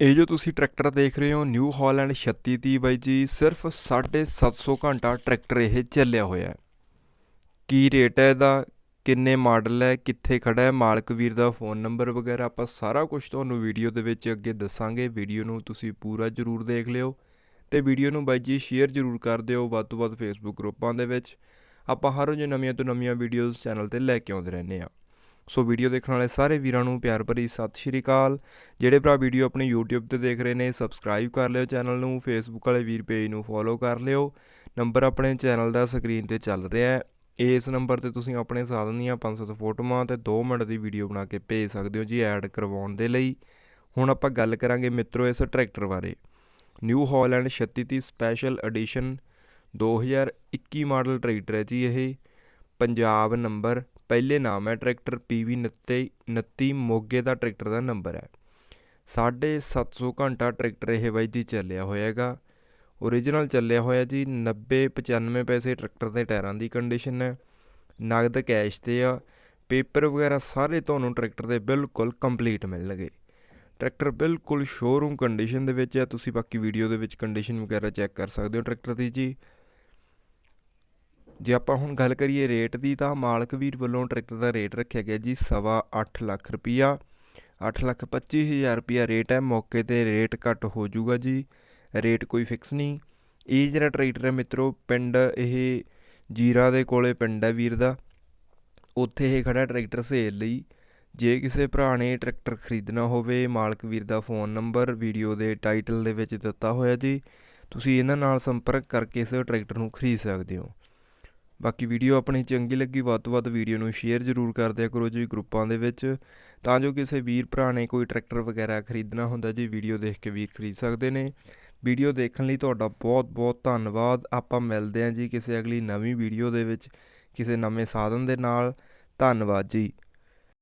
ਇਹ ਜੋ ਤੁਸੀਂ ਟਰੈਕਟਰ ਦੇਖ ਰਹੇ ਹੋ ਨਿਊ ਹਾਲੈਂਡ 3630 ਬਾਈ ਜੀ, ਸਿਰਫ 750 ਘੰਟਾ ਟਰੈਕਟਰ ਇਹ ਚੱਲਿਆ ਹੋਇਆ ਹੈ। ਕੀ ਰੇਟ ਹੈ ਇਹਦਾ? ਕਿੰਨੇ ਮਾਡਲ ਹੈ? ਕਿੱਥੇ ਖੜਾ ਹੈ? ਮਾਲਕ ਵੀਰ ਦਾ ਫੋਨ ਨੰਬਰ ਵਗੈਰਾ ਆਪਾਂ ਸਾਰਾ ਕੁਝ ਤੁਹਾਨੂੰ ਵੀਡੀਓ ਦੇ ਵਿੱਚ ਅੱਗੇ ਦੱਸਾਂਗੇ। ਵੀਡੀਓ ਨੂੰ ਤੁਸੀਂ ਪੂਰਾ ਜ਼ਰੂਰ ਦੇਖ ਲਿਓ ਤੇ ਵੀਡੀਓ ਨੂੰ ਬਾਈ ਜੀ ਸ਼ੇਅਰ ਜ਼ਰੂਰ ਕਰ ਦਿਓ ਵੱਧ ਤੋਂ ਵੱਧ ਫੇਸਬੁੱਕ ਗਰੁੱਪਾਂ ਦੇ ਵਿੱਚ। ਆਪਾਂ ਹਰ ਰੋਜ਼ ਨਵੀਆਂ ਤੋਂ ਨਵੀਆਂ ਵੀਡੀਓਜ਼ ਚੈਨਲ ਤੇ ਲੈ ਕੇ ਆਉਂਦੇ ਰਹਿੰਦੇ ਆ ਸੋ ਵੀਡੀਓ ਦੇਖਣ ਵਾਲੇ ਸਾਰੇ ਵੀਰਾਂ ਨੂੰ ਪਿਆਰ ਭਰੀ ਸਤਿ ਸ਼੍ਰੀ ਅਕਾਲ। ਜਿਹੜੇ ਭਰਾ ਵੀਡੀਓ ਆਪਣੀ YouTube ਤੇ ਦੇਖ ਰਹੇ ਨੇ ਸਬਸਕ੍ਰਾਈਬ ਕਰ ਲਿਓ ਚੈਨਲ ਨੂੰ, Facebook ਵਾਲੇ ਵੀਰ ਪੇਜ ਨੂੰ ਫੋਲੋ ਕਰ ਲਿਓ। ਨੰਬਰ ਆਪਣੇ ਚੈਨਲ ਦਾ ਸਕਰੀਨ ਤੇ ਚੱਲ ਰਿਹਾ ਹੈ। ਇਸ ਨੰਬਰ ਤੇ ਤੁਸੀਂ ਆਪਣੇ ਸਾਧਨ ਦੀਆਂ 500 ਫੋਟੋਆਂ ਤੇ 2 ਮਿੰਟ ਦੀ ਵੀਡੀਓ ਬਣਾ ਕੇ ਭੇਜ ਸਕਦੇ ਹੋ ਜੀ ਐਡ ਕਰਵਾਉਣ ਦੇ ਲਈ। ਹੁਣ ਆਪਾਂ ਗੱਲ ਕਰਾਂਗੇ ਮਿੱਤਰੋ ਇਸ ਟਰੈਕਟਰ ਬਾਰੇ। New Holland 3630 special edition 2021 model tractor ਹੈ ਜੀ ਇਹ। ਪੰਜਾਬ ਨੰਬਰ ਪਹਿਲੇ ਨਾਮ ਹੈ ਟਰੈਕਟਰ PV 29 29 ਮੋਗੇ ਦਾ ਟਰੈਕਟਰ ਦਾ ਨੰਬਰ ਹੈ। 750 ਘੰਟਾ ਟਰੈਕਟਰ ਇਹ ਬਾਈ ਜੀ ਚੱਲਿਆ ਹੋਇਆ ਹੈਗਾ ਓਰੀਜਨਲ ਚੱਲਿਆ ਹੋਇਆ ਜੀ 90 95 ਪੈਸੇ ਟਰੈਕਟਰ ਦੇ ਟਾਇਰਾਂ ਦੀ ਕੰਡੀਸ਼ਨ ਹੈ। ਨਗਦ ਕੈਸ਼ ਤੇ ਆ। ਪੇਪਰ ਵਗੈਰਾ ਸਾਰੇ ਤੁਹਾਨੂੰ ਟਰੈਕਟਰ ਦੇ ਬਿਲਕੁਲ ਕੰਪਲੀਟ ਮਿਲਣਗੇ। ਟਰੈਕਟਰ ਬਿਲਕੁਲ ਸ਼ੋਰੂਮ ਕੰਡੀਸ਼ਨ ਦੇ ਵਿੱਚ ਹੈ। ਤੁਸੀਂ ਬਾਕੀ ਵੀਡੀਓ ਦੇ ਵਿੱਚ ਕੰਡੀਸ਼ਨ ਵਗੈਰਾ ਚੈੱਕ ਕਰ ਸਕਦੇ ਹੋ ਟਰੈਕਟਰ ਦੀ ਜੀ। ਜੇ ਆਪਾਂ ਹੁਣ ਗੱਲ ਕਰੀਏ ਰੇਟ ਦੀ ਤਾਂ ਮਾਲਕ ਵੀਰ ਵੱਲੋਂ ਟਰੈਕਟਰ ਦਾ ਰੇਟ ਰੱਖਿਆ ਗਿਆ ਜੀ ਸਵਾ ਅੱਠ ਲੱਖ ਰੁਪਈਆ। ਅੱਠ ਲੱਖ ਪੱਚੀ ਹਜ਼ਾਰ ਰੁਪਈਆ ਰੇਟ ਹੈ, ਮੌਕੇ ਤੇ ਰੇਟ ਘੱਟ ਹੋ ਜਾਊਗਾ ਜੀ ਰੇਟ ਕੋਈ ਫਿਕਸ ਨਹੀਂ। ਇਹ ਜਿਹੜਾ ਟਰੈਕਟਰ ਹੈ ਮਿੱਤਰੋ, ਪਿੰਡ ਇਹ ਜੀਰਾ ਦੇ ਕੋਲੇ ਪਿੰਡ ਹੈ ਵੀਰ ਦਾ। ਉੱਥੇ ਇਹ ਖੜਾ ਟਰੈਕਟਰ ਸੇਲ ਲਈ। ਜੇ ਕਿਸੇ ਭਰਾ ਨੇ ਟਰੈਕਟਰ ਖਰੀਦਣਾ ਹੋਵੇ, ਮਾਲਕ ਵੀਰ ਦਾ ਫੋਨ ਨੰਬਰ ਵੀਡੀਓ ਦੇ ਟਾਈਟਲ ਦੇ ਵਿੱਚ ਦਿੱਤਾ ਹੋਇਆ ਜੀ, ਤੁਸੀਂ ਇਹਨਾਂ ਨਾਲ ਸੰਪਰਕ ਕਰਕੇ ਇਸ ਟਰੈਕਟਰ ਨੂੰ ਖਰੀਦ ਸਕਦੇ ਹੋ। ਬਾਕੀ ਵੀਡੀਓ ਆਪਣੀ ਚੰਗੀ ਲੱਗੀ, ਵੱਧ ਤੋਂ ਵੱਧ ਵੀਡੀਓ ਨੂੰ ਸ਼ੇਅਰ ਜ਼ਰੂਰ ਕਰ ਦਿਆ ਕਰੋ ਜੀ ਗਰੁੱਪਾਂ ਦੇ ਵਿੱਚ। ਤਾਂ ਜੋ ਕਿਸੇ ਵੀਰ ਭਰਾ ਨੇ ਕੋਈ ਟਰੈਕਟਰ ਵਗੈਰਾ ਖਰੀਦਣਾ ਹੁੰਦਾ ਜੀ, ਵੀਡੀਓ ਦੇਖ ਕੇ ਵੀਰ ਖਰੀਦ ਸਕਦੇ ਨੇ। ਵੀਡੀਓ ਦੇਖਣ ਲਈ ਤੁਹਾਡਾ ਬਹੁਤ ਬਹੁਤ ਧੰਨਵਾਦ। ਆਪਾਂ ਮਿਲਦੇ ਹਾਂ ਜੀ ਕਿਸੇ ਅਗਲੀ ਨਵੀਂ ਵੀਡੀਓ ਦੇ ਵਿੱਚ, ਕਿਸੇ ਨਵੇਂ ਸਾਧਨ ਦੇ ਨਾਲ। ਧੰਨਵਾਦ ਜੀ।